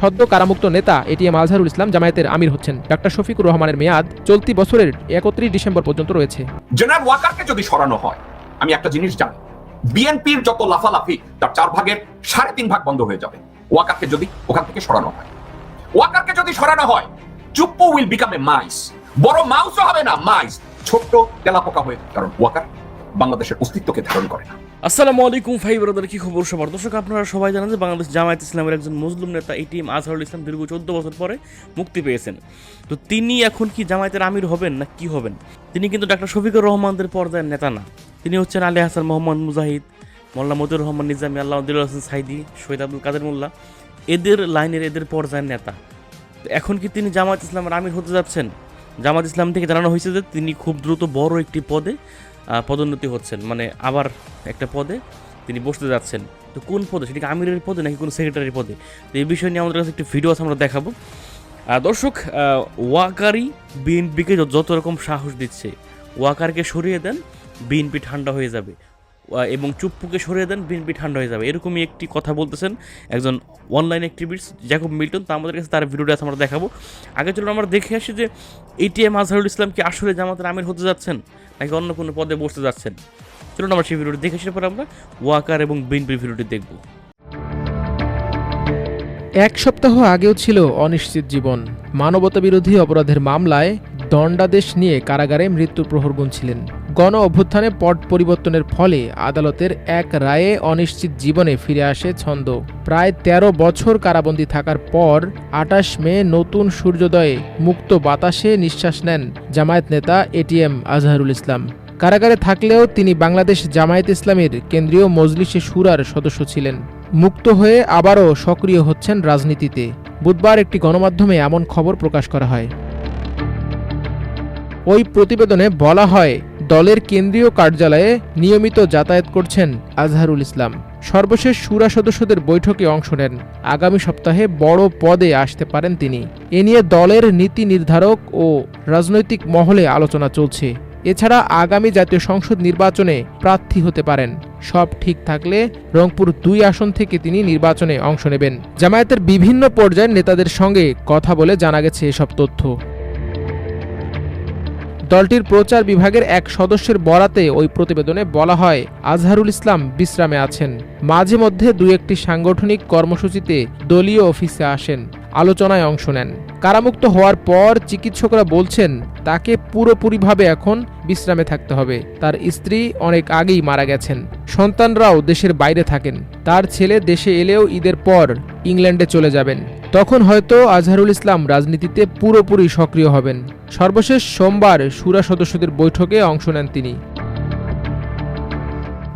সদ্য কারামুক্ত নেতা এটিএম আজহারুল ইসলাম জামায়াতের আমির হচ্ছেন। ডাক্তার শফিকুর রহমানের মেয়াদ চলতি বছরের একত্রিশ ডিসেম্বর পর্যন্ত রয়েছে। জেনারেল ওয়াকারকে যদি সরানো হয়, আমি একটা জিনিস জানি, বিএনপির যত লাফালাফি, তার চার ভাগের সাড়ে তিন ভাগ বন্ধ হয়ে যাবে। ওয়াকারকে যদি ওখান থেকে সরানো হয়। ওয়াকারকে যদি সরানো হয়, Chuppu will become a mice, বড় মাউসও হবে না, মাইস, ছোট্ট তেলাপোকা হয়ে, কারণ ওয়াকার বাংলাদেশের অস্তিত্বকে ধারণ করে না। আসসালামু আলাইকুম ভাই ব্রাদার, কি খবর সবার? দর্শক, আপনারা সবাই জানেন যে বাংলাদেশ জামায়াত ইসলামের একজন মুসলিম নেতা এটিএম আজহারুল ইসলাম দীর্ঘ চোদ্দ বছর পরে মুক্তি পেয়েছেন। তো তিনি এখন কি জামায়াতের আমির হবেন না কি হবেন? তিনি কিন্তু ডাক্তার শফিকুর রহমানদের পর্যায়ের নেতা না। তিনি হচ্ছেন আলী হাসান, মোহাম্মদ মুজাহিদ মোল্লা মতিউর রহমান নিজামী আল্লাহ হাসান সাইদি, শহীদ আব্দুল কাদের মোল্লা, এদের লাইনের এদের পর্যায়ের নেতা। এখন কি তিনি জামায়াত ইসলামের আমির হতে যাচ্ছেন? জামাত ইসলাম থেকে জানানো হয়েছে যে তিনি খুব দ্রুত বড় একটি পদে পদোন্নতি হচ্ছেন। মানে আবার একটা পদে তিনি বসতে যাচ্ছেন। তো কোন পদে? সেটা আমিরের পদে নাকি কোন সেক্রেটারির পদে? তো এই বিষয় নিয়ে আমাদের কাছে একটি ভিডিও আছে, আমরা দেখাবো। দর্শক ওয়াকারি বিএনপিকে যত রকম সাহস দিচ্ছে, ওয়াকারকে সরিয়ে দেন, বিএনপি ঠান্ডা হয়ে যাবে। এবং চুপ্পুকে সরিয়ে দেন, বিএনপি ঠান্ডা হয়ে যাবে। এরকমই একটি কথা বলতেছেন একজন অনলাইন অ্যাক্টিভিস্ট জ্যাকব মিল্টন। তা আমাদের কাছে তার ভিডিওটা আমরা দেখাবো। আগে চলুন আমরা দেখে আসি যে এটিএম আজহারুল ইসলাম কি আসলে জামাতের আমির হতে যাচ্ছেন, নাকি অন্য কোনো পদে বসতে যাচ্ছেন? চলুন আমরা সেই ভিডিওটি দেখে আসার পর আমরা ওয়াকার এবং বিএনপির ভিডিওটি দেখব। এক সপ্তাহ আগেও ছিল অনিশ্চিত জীবন। মানবতা বিরোধী অপরাধের মামলায় দণ্ডাদেশ নিয়ে কারাগারে মৃত্যুর প্রহর গুনছিলেন। গণ অভ্যুত্থানে পট পরিবর্তনের ফলে আদালতের এক রায়ে অনিশ্চিত জীবনে ফিরে আসে ছন্দ। প্রায় ১৩ বছর কারাবন্দী থাকার পর আটাশ মে নতুন সূর্যোদয়ে মুক্ত বাতাসে নিঃশ্বাস নেন জামায়াত নেতা এটিএম আজহারুল ইসলাম। কারাগারে থাকলেও তিনি বাংলাদেশ জামায়াত ইসলামের কেন্দ্রীয় মজলিসে সুরার সদস্য ছিলেন। মুক্ত হয়ে আবারও সক্রিয় হচ্ছেন রাজনীতিতে। বুধবার একটি গণমাধ্যমে এমন খবর প্রকাশ করা হয়। ওই প্রতিবেদনে বলা হয় দলের কেন্দ্রীয় কার্যালয়ে নিয়মিত যাতায়াত করছেন আজহারুল ইসলাম। সর্বশেষ সুরা সদস্যদের বৈঠকে অংশ নেন। আগামী সপ্তাহে বড় পদে আসতে পারেন তিনি। এ নিয়ে দলের নীতি নির্ধারক ও রাজনৈতিক মহলে আলোচনা চলছে। এছাড়া আগামী জাতীয় সংসদ নির্বাচনে প্রার্থী হতে পারেন। সব ঠিক থাকলে রংপুর দুই আসন থেকে তিনি নির্বাচনে অংশ নেবেন। জামায়াতের বিভিন্ন পর্যায়ের নেতাদের সঙ্গে কথা বলে জানা গেছে এসব তথ্য। দলটির প্রচার বিভাগের এক সদস্যের বরাতে ওই প্রতিবেদনে বলা হয়, আজহারুল ইসলাম বিশ্রামে আছেন। মাঝে মধ্যে দু একটি সাংগঠনিক কর্মসূচিতে দলীয় অফিসে আসেন। আলোচনায় অংশ নেন। কারামুক্ত হওয়ার পর চিকিৎসকরা বলছেন, তাকে পুরোপুরিভাবে এখন বিশ্রামে থাকতে হবে। তার স্ত্রী অনেক আগেই মারা গেছেন। সন্তানরাও দেশের বাইরে থাকেন। তার ছেলে দেশে এলেও ঈদের পর ইংল্যান্ডে চলে যাবেন। তখন হয়তো আজহারুল ইসলাম রাজনীতিতে পুরোপুরি সক্রিয় হবেন। সর্বশেষ সোমবার সুরা সদস্যদের বৈঠকে অংশ নেন তিনি।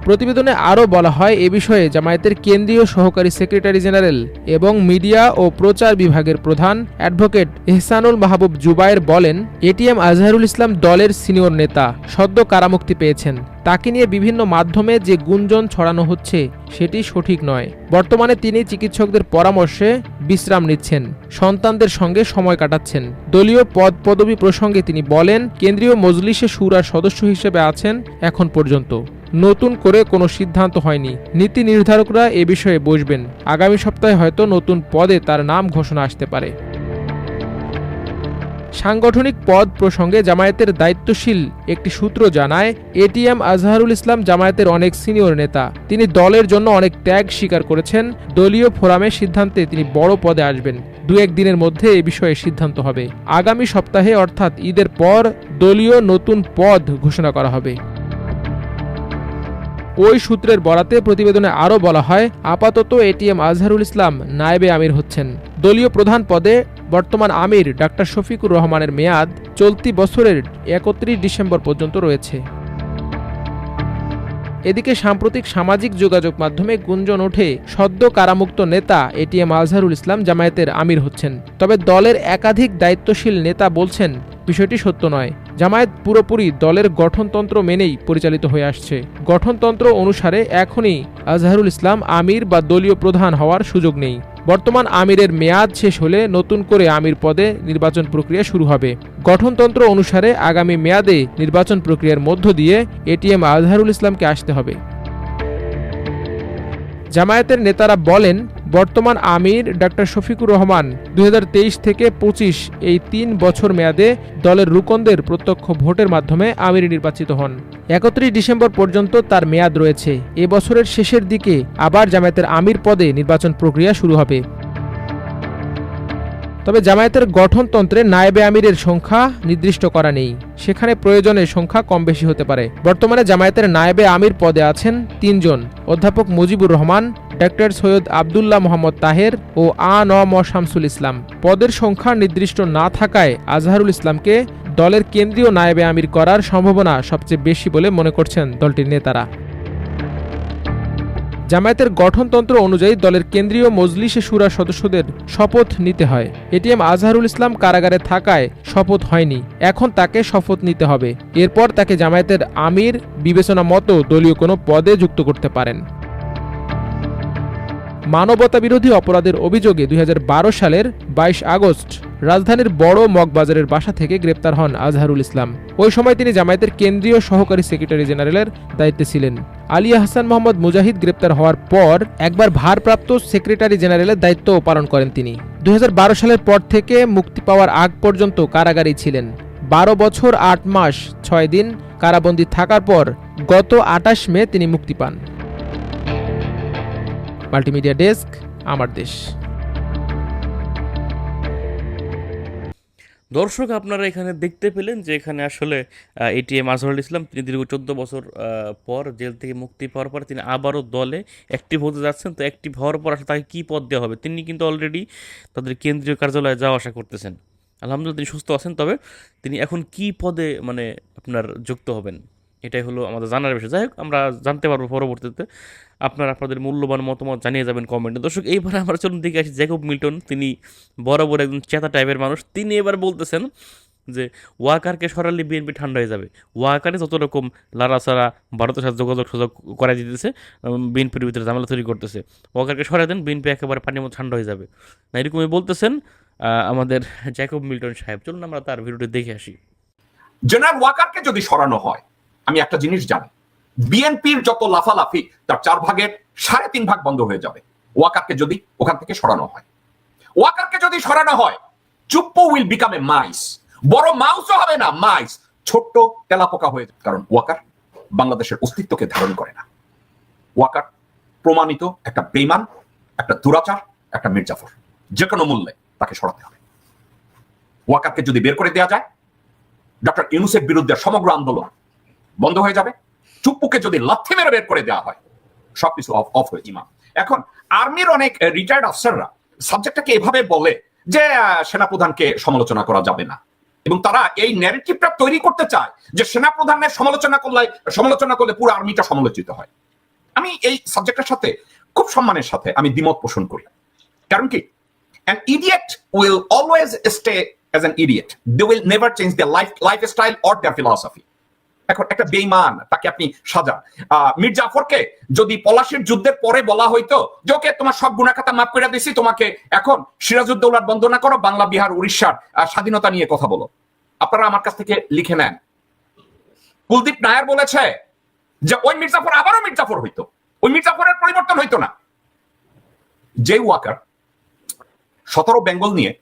প্রতিবেদনে আরও বলা হয়, এ বিষয়ে জামায়াতের কেন্দ্রীয় সহকারী সেক্রেটারি জেনারেল এবং মিডিয়া ও প্রচার বিভাগের প্রধান অ্যাডভোকেট এহসানুল মাহবুব জুবায়ের বলেন এটিএম আজহারুল ইসলাম দলের সিনিয়র নেতা, সদ্য কারামুক্তি পেয়েছেন। তাকে নিয়ে বিভিন্ন মাধ্যমে যে গুঞ্জন ছড়ানো হচ্ছে, সেটি সঠিক নয়। বর্তমানে তিনি চিকিৎসকদের পরামর্শে বিশ্রাম নিচ্ছেন, সন্তানদের সঙ্গে সময় কাটাচ্ছেন। দলীয় পদ পদবি প্রসঙ্গে তিনি বলেন, কেন্দ্রীয় মজলিসে সুরার সদস্য হিসেবে আছেন এখন পর্যন্ত। নতুন করে কোনো সিদ্ধান্ত হয়নি। নীতি নির্ধারকরা এ বিষয়ে বসবেন। আগামী সপ্তাহে হয়তো নতুন পদে তার নাম ঘোষণা আসতে পারে। সাংগঠনিক পদ প্রসঙ্গে জামায়াতের দায়িত্বশীল একটি সূত্র জানায়, এটিএম আজহারুল ইসলাম জামায়াতের অনেক সিনিয়র নেতা। তিনি দলের জন্য অনেক ত্যাগ স্বীকার করেছেন। দলীয় ফোরামের সিদ্ধান্তে তিনি বড় পদে আসবেন। দু একদিনের মধ্যে এ বিষয়ে সিদ্ধান্ত হবে। আগামী সপ্তাহে, অর্থাৎ ঈদের পর, দলীয় নতুন পদ ঘোষণা করা হবে। ওই সূত্রের বরাতে প্রতিবেদনে আরও বলা হয়, আপাতত এটিএম আজহারুল ইসলাম নায়েবে আমির হচ্ছেন। দলীয় প্রধান পদে বর্তমান আমির ডাক্তার শফিকুর রহমানের মেয়াদ চলতি বছরের একত্রিশ ডিসেম্বর পর্যন্ত রয়েছে। এদিকে সাম্প্রতিক সামাজিক যোগাযোগ মাধ্যমে গুঞ্জন ওঠে, সদ্য কারামুক্ত নেতা এটিএম আজহারুল ইসলাম জামায়াতের আমির হচ্ছেন। তবে দলের একাধিক দায়িত্বশীল নেতা বলছেন, বিষয়টি সত্য নয়। জামায়াত পুরোপুরি দলের গঠনতন্ত্র মেনেই পরিচালিত হয়ে আসছে। গঠনতন্ত্র অনুসারে এখনই আজহারুল ইসলাম আমির বা দলীয় প্রধান হওয়ার সুযোগ নেই। বর্তমান আমিরের মেয়াদ শেষ হলে নতুন করে আমির পদে নির্বাচন প্রক্রিয়া শুরু হবে। গঠনতন্ত্র অনুসারে আগামী মেয়াদে নির্বাচন প্রক্রিয়ার মধ্য দিয়ে এটিএম আজহারুল ইসলামকে আসতে হবে। জামায়াতের নেতারা বলেন বর্তমান আমির ডাক্তার শফিকুর রহমান দু হাজার তেইশ থেকে পঁচিশ এই তিন বছর মেয়াদে দলের রুকনদের প্রত্যক্ষ ভোটের মাধ্যমে আমির নির্বাচিত হন। একত্রিশ ডিসেম্বর পর্যন্ত তার মেয়াদ রয়েছে। এ বছরের শেষের দিকে আবার জামায়াতের আমির পদে নির্বাচন প্রক্রিয়া শুরু হবে। তবে জামায়াতের গঠনতন্ত্রে নায়েবে আমিরের সংখ্যা নির্দিষ্ট করা নেই। সেখানে প্রয়োজনের সংখ্যা কম বেশি হতে পারে। বর্তমানে জামায়াতের নায়েবে আমির পদে আছেন তিনজন। অধ্যাপক মুজিবুর রহমান ডক্টর সৈয়দ আবদুল্লাহ মোহাম্মদ তাহের ও আ ন ম শামসুল ইসলাম। পদের সংখ্যা নির্দিষ্ট না থাকায় আজহারুল ইসলামকে দলের কেন্দ্রীয় নায়েবে আমির করার সম্ভাবনা সবচেয়ে বেশি বলে মনে করছেন দলটির নেতারা। জামায়াতের গঠনতন্ত্র অনুযায়ী দলের কেন্দ্রীয় মজলিসে সুরা সদস্যদের শপথ নিতে হয়। এটিএম আজহারুল ইসলাম কারাগারে থাকায় শপথ হয়নি। এখন তাকে শপথ নিতে হবে। এরপর তাকে জামায়াতের আমির বিবেচনা মতো দলীয় কোনো পদে যুক্ত করতে পারেন। মানবতা বিরোধী অপরাধের অভিযোগে দুই হাজার বারো সালের বাইশ আগস্ট রাজধানীর বড় মগবাজারের বাসা থেকে গ্রেপ্তার হন আজহারুল ইসলাম। ওই সময় তিনি জামায়াতের কেন্দ্রীয় সহকারী সেক্রেটারি জেনারেলের দায়িত্বে ছিলেন। আলিয়া আহসান মোহাম্মদ মুজাহিদ গ্রেপ্তার হওয়ার পর একবার ভারপ্রাপ্ত সেক্রেটারি জেনারেলের দায়িত্ব পালন করেন তিনি। দুই হাজার বারো সালের পর থেকে মুক্তি পাওয়ার আগ পর্যন্ত কারাগারেই ছিলেন। বারো বছর আট মাস, ছয় দিন কারাবন্দী থাকার পর গত আটাশ মে তিনি মুক্তি পান। মাল্টিমিডিয়া ডেস্ক, আমার দেশ। দর্শক, আপনারা এখানে দেখতে পেলেন যে এখানে আসলে এটিএম আজহারুল ইসলাম, তিনি দীর্ঘ চোদ্দ বছর পর জেল থেকে মুক্তি পাওয়ার পর তিনি আবারও দলে অ্যাক্টিভ হতে যাচ্ছেন। তো অ্যাক্টিভ হওয়ার পর আসলে তাকে কী পদ দেওয়া হবে? তিনি কিন্তু অলরেডি তাদের কেন্দ্রীয় কার্যালয়ে যাওয়া আসা করতেছেন। আলহামদুলিল্লাহ তিনি সুস্থ আছেন, তবে তিনি এখন কি পদে মানে আপনার যুক্ত হবেন? এটাই হলো আমাদের জানার বিষয়। যাই হোক, আমরা জানতে পারব পরবর্তীতে। আপনারা আপনাদের মূল্যবান মতামত জানিয়ে যাবেন কমেন্টে দর্শক, এইবার আমরা চলুন দেখে আসি জ্যাকব মিল্টন তিনি বরাবর একজন চেতা টাইপের মানুষ। তিনি এবার বলতেছেন যে, ওয়াকারকে সরালে বিএনপি ঠান্ডা হয়ে যাবে। ওয়াকারে যত রকম লাড়াচাড়া, ভারতের সাথে যোগাযোগ সুযোগ করে দিতেছে বিএনপির ভিতরে ঝামেলা তৈরি করতেছে। ওয়াকারকে সরাই দেন বিএনপি একেবারে পানির মতো ঠান্ডা হয়ে যাবে। না, এরকমই বলতেছেন আমাদের জ্যাকব মিল্টন সাহেব। চলুন আমরা তার ভিডিওটি দেখে আসি। জেনারেল ওয়াকারকে যদি সরানো হয় আমি একটা জিনিস জানি। বিএনপির যত লাফালাফি, তার চার ভাগের সাড়ে তিন ভাগ বন্ধ হয়ে যাবে। ওয়াকারকে যদি ওখান থেকে সরানো হয়। ওয়াকারকে যদি সরানো হয়, চুপ্পো উইল বিকাম এ মাইস বড় মাউসও হবে না মাইস ছোট্ট তেলাপোকা হয়ে কারণ ওয়াকার বাংলাদেশের অস্তিত্বকে ধারণ করে না। ওয়াকার প্রমাণিত একটা বেইমান, একটা দুরাচার, একটা মির্জাফর। যে কোনো মূল্যে তাকে সরাতে হবে। ওয়াকারকে যদি বের করে দেওয়া যায়, ডক্টর ইউনুসের বিরুদ্ধে সমগ্র আন্দোলন বন্ধ হয়ে যাবে। চুপ্পুকে যদি লাথি মেরে বের করে দেওয়া হয় সবকিছু অফ অফ হয়ে, ইমাম। এখন, আর্মির অনেক রিটায়ার্ড অফিসাররা সাবজেক্টটাকে এভাবে বলে যে সেনাপ্রধানকে সমালোচনা করা যাবে না। এবং তারা এই ন্যারেটিভটা তৈরি করতে চায় যে, সেনাপ্রধানের সমালোচনা করলে সমালোচনা করলে পুরো আর্মিটা সমালোচিত হয়। আমি এই সাবজেক্টের সাথে খুব সম্মানের সাথে আমি দ্বিমত পোষণ করি। কারণ কি? An idiot will always stay as an idiot. They will never change their life, lifestyle or their philosophy এখন একটা বেইমান তাকে আপনি আহ, মীর জাফরকে যদি পলাশির যুদ্ধের পরে বলা হইতো যে তোমার সব গুণাখাতা মাফ করে দিছি তোমাকে এখন সিরাজউদ্দৌলার বন্দনা করো বাংলা বিহার উড়িষ্যার স্বাধীনতা নিয়ে কথা বলো। আপনারা আমার কাছ থেকে লিখে নেন। কুলদীপ নায়ার বলেছে যে ওই মির্জাফর আবারও মির্জাফর হইতো। ওই মির্জাফরের পরিবর্তন হইতো না। যে ওয়াকার সতেরো বেঙ্গল নিয়ে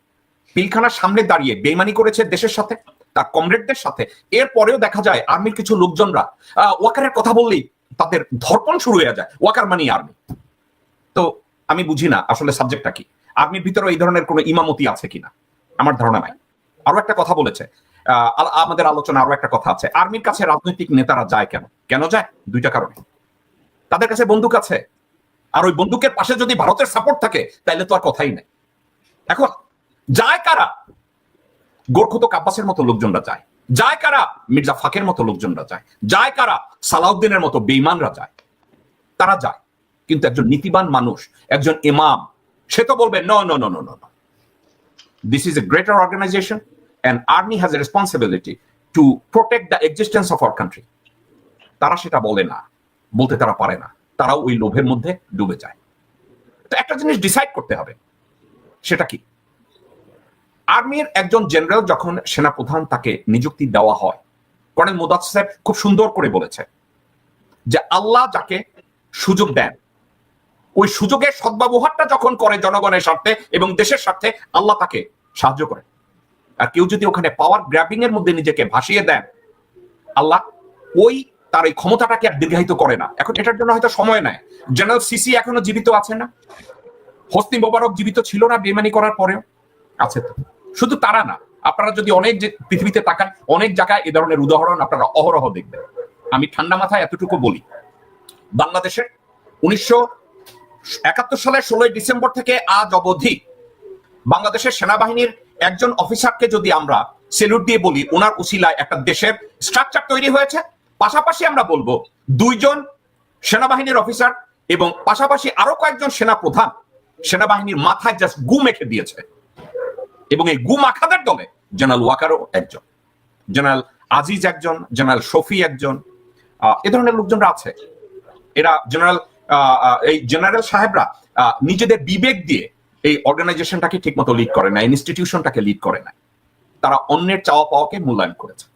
পিলখানার সামনে দাঁড়িয়ে বেইমানি করেছে দেশের সাথে। তার কমরেডদের সাথে। এরপরেও দেখা যায় আর্মির কিছু লোকজনরা ওয়াকারের কথা বললেই তাদের ধর্পণ শুরু হয়ে যায়, ওয়াকার মানি আর্মি তো আমি বুঝি না আসলে সাবজেক্টটা কি। আর্মির ভিতরে এই ধরনের কোনো ইমামতি আছে কিনা? আমার ধারণা নাই। আরও একটা কথা বলেছে আমাদের আলোচনা আরও একটা কথা আছে। আর্মির কাছে রাজনৈতিক নেতারা যায় কেন? কেন যায়? দুইটা কারণে। তাদের কাছে বন্দুক আছে। আর ওই বন্দুকের পাশে যদি ভারতের সাপোর্ট থাকে তাহলে তো আর কথাই নেই। এখন যায় কারা? গোর্খত আব্বাসের মতো লোকজনরা যায়। যায় কারা? মির্জা ফাকের মতো লোকজনরা যায়। যায় কারা? সালাউদ্দিনের মতো বেইমানরা যায়। তারা যায়। কিন্তু একজন নীতিবান মানুষ, একজন ইমাম, সে তো বলবে no no no no no this is a greater organization and army has a responsibility to protect the existence of our country তারা সেটা বলে না। বলতে তারা পারে না। তারাও ওই লোভের মধ্যে ডুবে যায়। তো একটা জিনিস ডিসাইড করতে হবে। সেটা কি? আর্মির একজন জেনারেল যখন সেনাপ্রধান তাকে নিযুক্তি দেওয়া হয়, কর্নেল মুদাস সাহেব খুব সুন্দর করে বলেছে যে আল্লাহ যাকে সুযোগ দেন, ওই সুযোগের সদ্ব্যবহারটা যখন করে জনগণের স্বার্থে এবং দেশের স্বার্থে, আল্লাহ তাকে সাহায্য করে। আর কেউ যদি ওখানে পাওয়ার গ্র্যাবিং এর মধ্যে নিজেকে ভাসিয়ে দেন, আল্লাহ ওই তার এই ক্ষমতাটাকে আর দীর্ঘায়িত করে না। এখন এটার জন্য হয়তো সময় নেয় জেনারেল সিসি এখনও জীবিত আছে না। হস্তি মোবারক জীবিত ছিল না বেমানি করার পরেও। আছে তো। শুধু তারা না, আপনারা যদি অনেক যে পৃথিবীতে তাকান, অনেক জায়গায় এ ধরনের উদাহরণ আপনারা অহরহ দেখবেন। আমি ঠান্ডা মাথায় এতটুকু বলি বাংলাদেশের উনিশশো একাত্তর সালের ষোলোই ডিসেম্বর থেকে আজ অবধি বাংলাদেশের সেনাবাহিনীর একজন অফিসারকে যদি আমরা সেলুট দিয়ে বলি, ওনার উসিলায় একটা দেশের স্ট্রাকচার তৈরি হয়েছে। পাশাপাশি আমরা বলব, দুইজন সেনাবাহিনীর অফিসার এবং পাশাপাশি আরও কয়েকজন সেনা প্রধান সেনাবাহিনীর মাথায় জাস্ট গু মেখে দিয়েছে। এবং এই গু মাখাদের দলে জেনারেল ওয়াকারও একজন, জেনারেল আজিজ একজন, জেনারেল শফি একজন এ ধরনের লোকজনরা আছে। এরা জেনারেল এই জেনারেল সাহেবরা নিজেদের বিবেক দিয়ে এই অর্গানাইজেশনটাকে ঠিকমতো লিড করে না ইনস্টিটিউশনটাকে লিড করে না। তারা অন্যের চাওয়া পাওয়াকে মূল্যায়ন করেছে।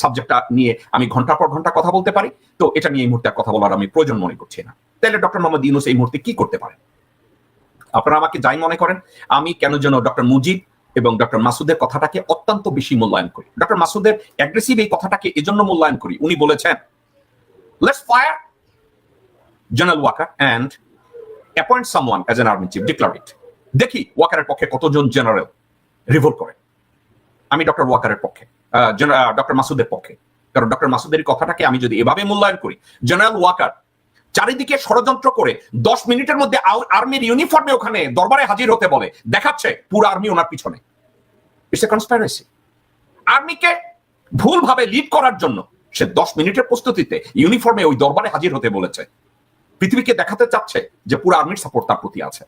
সাবজেক্টটা নিয়ে আমি ঘণ্টা পর ঘণ্টা কথা বলতে পারি, তো এটা নিয়ে এই মুহূর্তে কথা বলার আমি প্রয়োজন মনে করছি না। তাহলে ডক্টর মোহাম্মদ ইউনুস এই মুহূর্তে কি করতে পারেন? আপনারা আমাকে যাই মনে করেন, আমি কেন যেন ডক্টর মুজিব এবং ডক্টর মাসুদের কথাটাকে অত্যন্ত বেশি মূল্যায়ন করি। ডক্টর মাসুদের অ্যাগ্রেসিভ এই কথাটাকে এজন্য মূল্যায়ন করি। উনি বলেছেন let's fire general Waker and appoint someone as an army chief declare it দেখি ওয়াকারের পক্ষে কতজন জেনারেল রিভোল্ট করে। আমি ডক্টর ওয়াকারের পক্ষে ডক্টর মাসুদের পক্ষে। কারণ ডক্টর মাসুদের কথাটাকে আমি যদি এভাবে মূল্যায়ন করি জেনারেল ওয়াকার চারিদিকে ষড়যন্ত্র করে দশ মিনিটের মধ্যে আর্মির ইউনিফর্মে ওখানে দরবারে হাজির হতে বলে। দেখাচ্ছে পুরো আর্মি ওনার পিছনে। ইটস এ কনস্পাইরেসি আর্মিকে ভুলভাবে লিড করার জন্য সে দশ মিনিটের প্রস্তুতিতে ইউনিফর্মে ওই দরবারে হাজির হতে বলেছে। পৃথিবীকে দেখাতে চাচ্ছে যে পুরো আর্মির সাপোর্ট তার প্রতি আছে।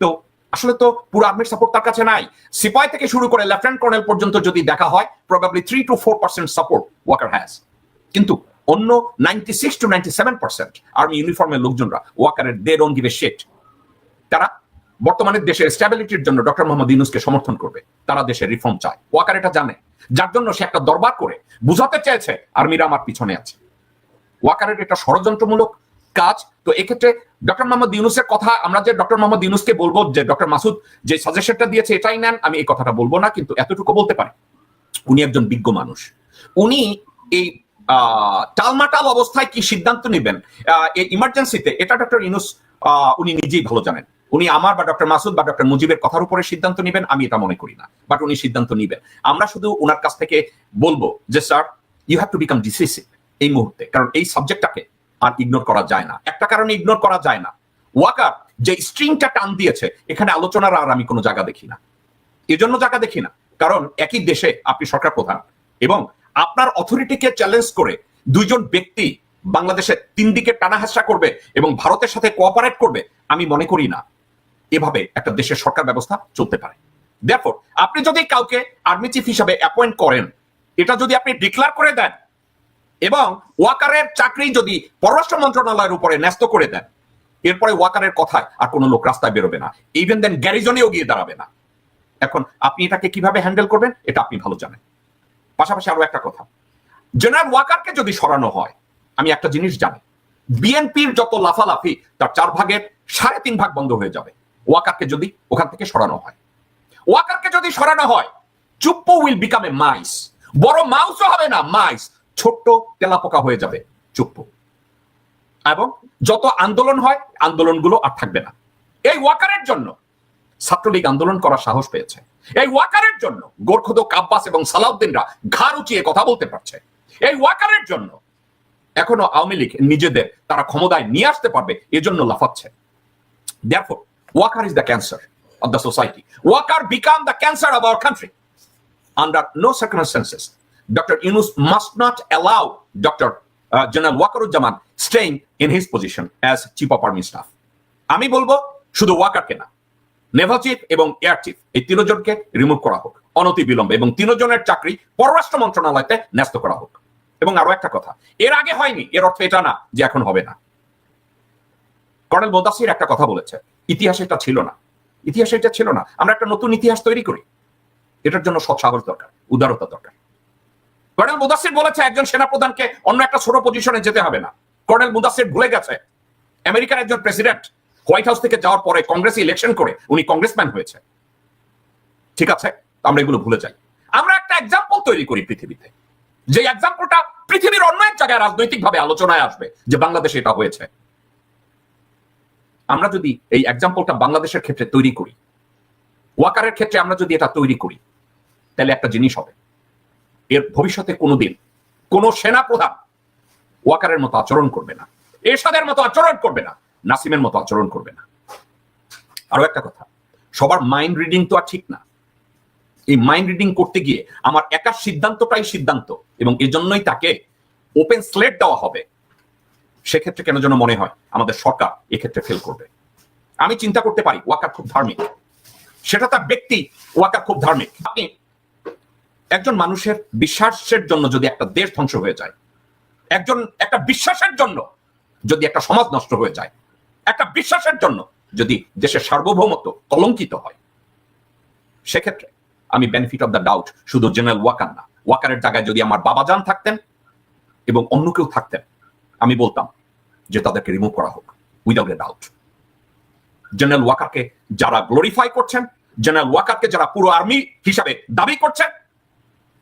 তো আসলে তো পুরো আর্মির সাপোর্ট তার কাছে নাই। সিপাই থেকে শুরু করে লেফটেন্যান্ট কর্নেল পর্যন্ত যদি দেখা হয় probably three to four percent support Waker has কিন্তু অন্য ninety six to ninety seven percent army ইউনিফর্মের লোকজনরা ওয়াকারের দে ডোন্ট গিভ এ শেট তারা বর্তমানে দেশের স্ট্যাবিলিটির জন্য ডক্টর মোহাম্মদ ইউনুসকে সমর্থন করবে। তারা দেশের রিফর্ম চায়। ওয়াকার এটা জানে। যার জন্য সে একটা দরবার করে, বুঝাতে চেয়েছে, আর্মিরা আমার পিছনে আছে। ওয়াকারের এটা ষড়যন্ত্রমূলক কাজ। তো এক্ষেত্রে ডক্টর মোহাম্মদ ইউনুসের কথা, আমরা যে ডক্টর মোহাম্মদ ইউনুসকে বলব, যে ডক্টর মাসুদ যে সাজেশনটা দিয়েছে, এটাই নেন। আমি এই কথাটা বলব না, কিন্তু এতটুকু বলতে পারি। উনি একজন বিজ্ঞ মানুষ। উনি এই টালমাটাল অবস্থায় কি সিদ্ধান্ত নেবেন? ইমার্জেন্সিতে এটা ডক্টর ইউনুস আহ, উনি নিজেই ভালো জানেন। উনি আমার বা ডক্টর মাসুদ বা ডক্টর মুজিবের কথার উপরে সিদ্ধান্ত নেবেন আমি এটা মনে করি না। বাট উনি সিদ্ধান্ত নেবেন। আমরা শুধু ওনার কাছ থেকে বলব যে sir you have to become decisive এই মুহূর্তে। কারণ এই সাবজেক্টটাকে আর ইগনোর করা যায় না। একটা কারণে ইগনোর করা যায় না। ওয়াকার যে স্ট্রিংটা টান দিয়েছে এখানে আলোচনার আর আমি কোনো জায়গা দেখি না। এজন্য জায়গা দেখি না। কারণ একই দেশে আপনি সরকার প্রধান এবং আপনার অথরিটিকে চ্যালেঞ্জ করে দুইজন ব্যক্তি বাংলাদেশে তিন দিকে টানা হাসা করবে এবং ভারতের সাথে কোঅপারেট করবে, আমি মনে করি না। এভাবে একটা দেশের সরকার ব্যবস্থা চলতে পারে। দেখো আপনি যদি কাউকে আর্মি চিফ হিসাবে অ্যাপয়েন্ট করেন, এটা যদি আপনি ডিক্লার করে দেন, এবং ওয়াকারের চাকরি যদি পররাষ্ট্র মন্ত্রণালয়ের উপরে ন্যস্ত করে দেন, এরপরে ওয়াকারের কথায় আর কোনো লোক রাস্তায় বেরোবে না। ইভেন দেন গ্যারিজনেও গিয়ে দাঁড়াবে না। এখন আপনি এটাকে কীভাবে হ্যান্ডেল করবেন, এটা আপনি ভালো জানেন। পাশাপাশি আরও একটা কথা। জেনারেল ওয়াকারকে যদি সরানো হয়, আমি একটা জিনিস জানি, বিএনপির যত লাফালাফি, তার চার ভাগের সাড়ে তিন ভাগ বন্ধ হয়ে যাবে। ওয়াকারকে যদি ওখান থেকে সরানো হয়। ওয়াকারকে যদি সরানো হয়, Chuppu will become a mice বড় মাউসও হবে না মাইস ছোট্ট তেলাপোকা হয়ে যাবে চুপ্পু। এবং যত আন্দোলন হয়, আন্দোলনগুলো আর থাকবে না। এই ওয়াকারের জন্য ছাত্রলীগ আন্দোলন করার সাহস পেয়েছে। এই ওয়াকারের জন্য গোর্খদ কাব্বাস এবং সালাউদ্দিনরা ঘা উঁচিয়ে কথা বলতে পারছে। এই ওয়াকারের জন্য এখনও আওয়ামী লীগ নিজেদের তারা ক্ষমতায় নিয়ে আসতে পারবে, এজন্য লাফাচ্ছে। Cancer country under no doctor must not allow doctor general Wakeruzzaman position as chief আমি বলব, শুধু ওয়াকার কেনা নেভাল চিফ এবং এয়ার চিফ, এই তিনজনকে রিমুভ করা হোক, অনতি বিলম্বে এবং তিনজনের চাকরি পররাষ্ট্র মন্ত্রণালয়তে ন্যস্ত করা হোক। এবং আরও একটা কথা, এর আগে হয়নি, এর অর্থ এটা না যে এখন হবে না। কর্নেল মোদাসির একটা কথা বলেছে, ইতিহাসে এটা ছিল না। ইতিহাসে এটা ছিল না। আমরা একটা নতুন ইতিহাস তৈরি করি। এটার জন্য সৎ সাহস দরকার, উদারতা দরকার। কর্নেল মুদাসির বলেছে, একজন সেনাপ্রধানকে অন্য একটা ছোট পজিশনে যেতে হবে না। কর্নেল মুদাসির ভুলে গেছে, আমেরিকার একজন প্রেসিডেন্ট হোয়াইট হাউস থেকে যাওয়ার পরে কংগ্রেসে ইলেকশন করে উনি কংগ্রেসম্যান হয়েছে ঠিক আছে? আমরা এগুলো ভুলে যাই। আমরা একটা এক্সাম্পল তৈরি করি পৃথিবীতে। যে এক্সাম্পলটা পৃথিবীর অন্য এক জায়গায় রাজনৈতিকভাবে আলোচনায় আসবে যে বাংলাদেশে এটা হয়েছে। আমরা যদি এই এক্সাম্পলটা বাংলাদেশের ক্ষেত্রে তৈরি করি, ওয়াকারের ক্ষেত্রে আমরা যদি এটা তৈরি করি, তাহলে একটা জিনিস হবে। এর ভবিষ্যতে কোনোদিন কোন সেনা প্রধান ওয়াকারের মতো আচরণ করবে না। এরশাদের মতো আচরণ করবে না। নাসিমের মতো আচরণ করবে না। আরও একটা কথা, সবার মাইন্ড রিডিং তো আর ঠিক না। এই মাইন্ড রিডিং করতে গিয়ে আমার একার সিদ্ধান্তটাই সিদ্ধান্ত এবং এজন্যই তাকে ওপেন স্লেট দেওয়া হবে। সেক্ষেত্রে কেন যেন মনে হয় আমাদের সরকার এক্ষেত্রে ফেল করবে। আমি চিন্তা করতে পারি, ওয়াকার খুব ধার্মিক। সেটা তার ব্যক্তি, ওয়াকার খুব ধার্মিক। আপনি একজন মানুষের বিশ্বাসের জন্য যদি একটা দেশ ধ্বংস হয়ে যায়, একজন, একটা বিশ্বাসের জন্য যদি একটা সমাজ নষ্ট হয়ে যায় একটা বিশ্বাসের জন্য যদি দেশের সার্বভৌমত্ব কলঙ্কিত হয়, সেক্ষেত্রে আমি বেনিফিট অফ দ্য ডাউট শুধু জেনারেল ওয়াকার না ওয়াকারের জায়গায় যদি আমার বাবা যান থাকতেন এবং অন্য কেউ থাকতেন, আমি বলতাম যে তাদেরকে রিমুভ করা হোক উইদাউট এ ডাউট জেনারেল ওয়াকারকে যারা গ্লোরিফাই করছেন জেনারেল ওয়াকারকে যারা পুরো আর্মি হিসাবে দাবি করছেন,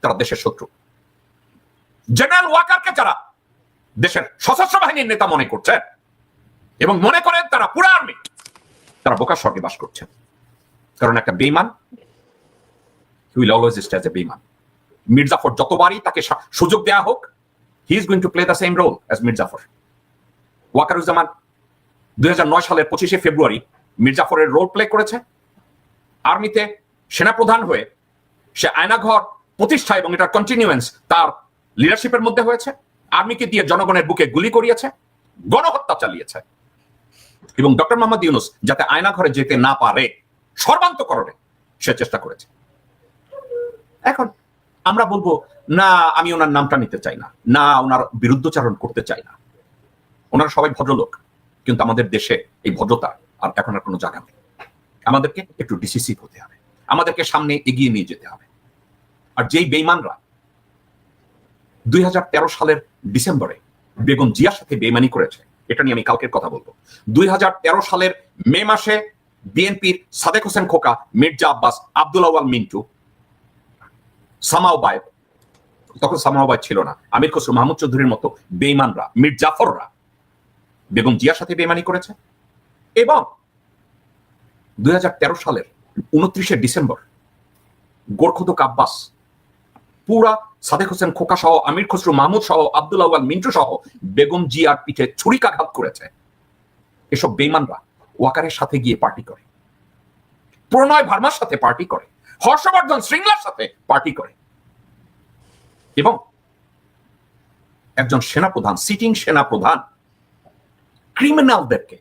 তারা দেশের শত্রু। জেনারেল ওয়াকারকে যারা দেশের সশস্ত্র বাহিনীর নেতা মনে করছেন এবং মনে করেন তারা পুরো আর্মি তারা বোকার স্বর্গে বাস করছেন কারণ একটা বেইমান অলওয়েজ স্টে এ বেইমান মির্জাফর যতবারই তাকে সুযোগ হোক he is going to play the same role as Mirjafar. Wakeruzzaman দুই সালের পঁচিশে ফেব্রুয়ারি মির্জাফরের রোল প্লে করেছে। আর্মিতে সেনাপ্রধান হয়ে সে আয়নাঘর প্রতিষ্ঠা এবং এটার কন্টিনিউয়েন্স তার লিডারশিপের মধ্যে হয়েছে। আর্মিকে দিয়ে জনগণের বুকে গুলি করিয়েছে, গণহত্যা চালিয়েছে। এবং ডক্টর মোহাম্মদ ইউনুস যাতে আয়নাঘরে যেতে না পারে, সর্বান্তকরণে সে চেষ্টা করেছে। এখন আমরা বলব, না, আমি ওনার নামটা নিতে চাই না। না, ওনার বিরুদ্ধচারণ করতে চাই না। ওনারা সবাই ভদ্রলোক, কিন্তু আমাদের দেশে এই ভদ্রতা আর এখন আর কোনো জায়গা নেই। আমাদেরকে একটু ডিসিসিভ হতে হবে। আমাদেরকে সামনে এগিয়ে নিয়ে যেতে হবে। আর যেই বেইমানরা দুই হাজার তেরো সালের ডিসেম্বরে বেগম জিয়ার সাথে বেইমানি করেছে এটা নিয়ে আমি কালকের কথা বলব। দুই হাজার তেরো সালের মে মাসে বিএনপির সাদেক হোসেন খোকা, মির্জা আব্বাস, আব্দুল আওয়াল মিন্টু, সামাও বায়েব, তখন সামাওবায় ছিল না, আমির খসরু মাহমুদ চৌধুরীর মতো বেইমানরা মীর জাফররা, বেগম জিয়ার সাথে বেইমানি করেছে। এবং দুই হাজার তেরো সালের উনত্রিশে ডিসেম্বর গোরখদক আব্বাস পুরা সাদেক হোসেন খোকা সহ, আমির খসরু মাহমুদ সহ, আব্দুল আওয়াল মিন্টু সহ বেগম জিয়ার পিঠে ছুরিকাঘাত করেছে। এসব বেইমানরা ওয়াকারের সাথে গিয়ে পার্টি করে। প্রণয় ভার্মার সাথে পার্টি করে। হর্ষবর্ধন শৃঙ্গলার সাথে পার্টি করে। এবং একজন সেনাপ্রধান, সিটিং সেনাপ্রধান, ক্রিমিনালদেরকে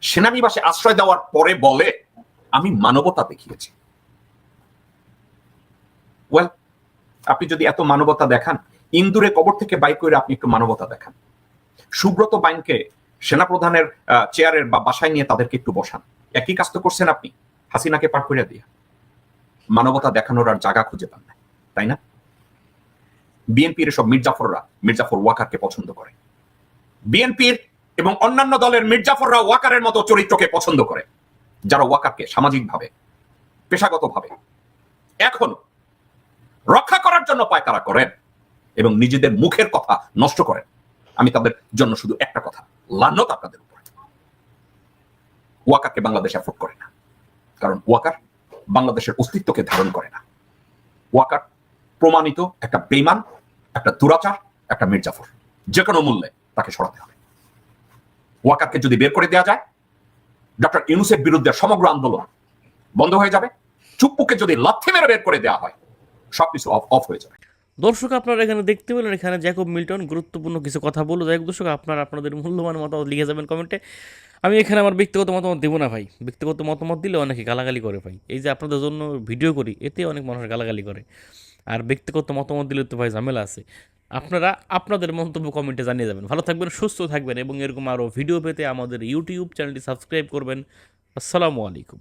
সেনানিবাসে আশ্রয় দেওয়ার পরে বলে, আমি মানবতা দেখিয়েছি। ওয়েল আপনি যদি এত মানবতা দেখান, ইন্দুরে কবর থেকে বাইক করে আপনি একটু মানবতা দেখান। সুব্রত বাইনকে সেনাপ্রধানের চেয়ারের বা বাসায় নিয়ে তাদেরকে একটু বসান। একই কাজ তো করছেন আপনি, হাসিনাকে পার করে দিয়ে। মানবতা দেখানোর আর জায়গা খুঁজে পান না, তাই না? বিএনপির সব মির্জাফররা, মির্জাফর ওয়াকারকে পছন্দ করে। বিএনপির এবং অন্যান্য দলের মির্জাফররা ওয়াকারের মতো চরিত্রকে পছন্দ করে, যারা ওয়াকারকে সামাজিকভাবে, পেশাগতভাবে। এখনও রক্ষা করার জন্য পায়তারা করেন এবং নিজেদের মুখের কথা নষ্ট করেন। আমি তাদের জন্য শুধু একটা কথা লান্নত আপনাদের উপরে। ওয়াকারকে বাংলাদেশ অ্যাফোর্ড করে না। কারণ ওয়াকার বাংলাদেশের অস্তিত্বকে ধারণ করে না। ওয়াকার প্রমাণিত একটা বেইমান একটা দুরাচার, একটা মির্জাফর। যে কোনো মূল্যে তাকে সরাতে হবে। ওয়াকারকে যদি বের করে দেওয়া যায়, ডক্টর ইউনুসের বিরুদ্ধে সমগ্র আন্দোলন বন্ধ হয়ে যাবে। চুপ্পুকে যদি লাথি মেরে বের করে দেওয়া হয় সবকিছু অফ অফ হয়ে যাবে। দর্শক, আপনারা এখানে দেখতে পেলেন, এখানে জ্যাকব মিল্টন গুরুত্বপূর্ণ কিছু কথা বলল। যাই দর্শক, আপনারা আপনাদের মূল্যবান মতামত লিখে যাবেন কমেন্টে। আমি এখানে আমার ব্যক্তিগত মতামত দেবো না, ভাই। ব্যক্তিগত মতামত দিলে অনেকে গালাগালি করে, ভাই। এই যে আপনাদের জন্য ভিডিও করি, এতে অনেক মানুষ গালাগালি করে। আর ব্যক্তিগত মতামত দিলে তো, ভাই, ঝামেলা আছে। আপনারা আপনাদের মন্তব্য কমেন্টে জানিয়ে যাবেন। ভালো থাকবেন, সুস্থ থাকবেন, এবং এরকম আরও ভিডিও পেতে আমাদের ইউটিউব চ্যানেলটি সাবস্ক্রাইব করবেন। আসসালামু আলাইকুম।